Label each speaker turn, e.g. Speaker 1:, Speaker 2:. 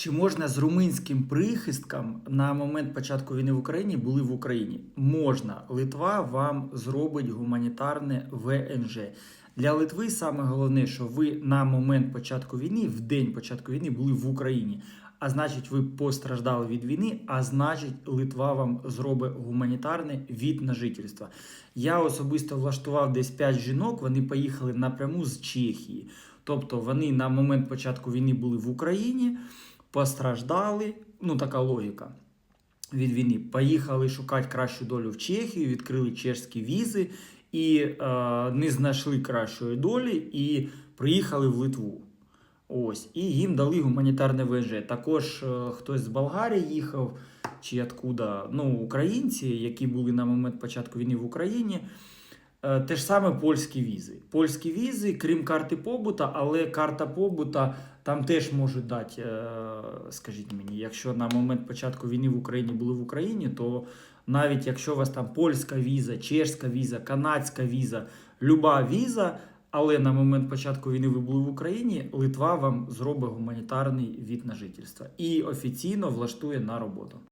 Speaker 1: Чи можна з румунським прихистком на момент початку війни в Україні були в Україні? Можна. Литва вам зробить гуманітарне ВНЖ. Для Литви саме головне, що ви на момент початку війни, в день початку війни, були в Україні. А значить, ви постраждали від війни, а значить, Литва вам зробить гуманітарне від на жительство. Я особисто влаштував десь 5 жінок, вони поїхали напряму з Чехії. Тобто вони на момент початку війни були в Україні, постраждали. Ну, така логіка від війни. Поїхали шукати кращу долю в Чехію, відкрили чешські візи і е, не знайшли кращої долі і приїхали в Литву. Ось, і їм дали гуманітарне ВНЖ. Також е, хтось з Болгарії їхав, чи откуда, ну, українці, які були на момент початку війни в Україні. Е, Те ж саме польські візи. Польські візи, крім карти побута, але карта побута там теж можуть дати, е, скажіть мені, якщо на момент початку війни в Україні були в Україні, то навіть якщо у вас там польська віза, чешська віза, канадська віза, люба віза, але на момент початку війни ви були в Україні, Литва вам зробить гуманітарний від на жительство і офіційно влаштує на роботу.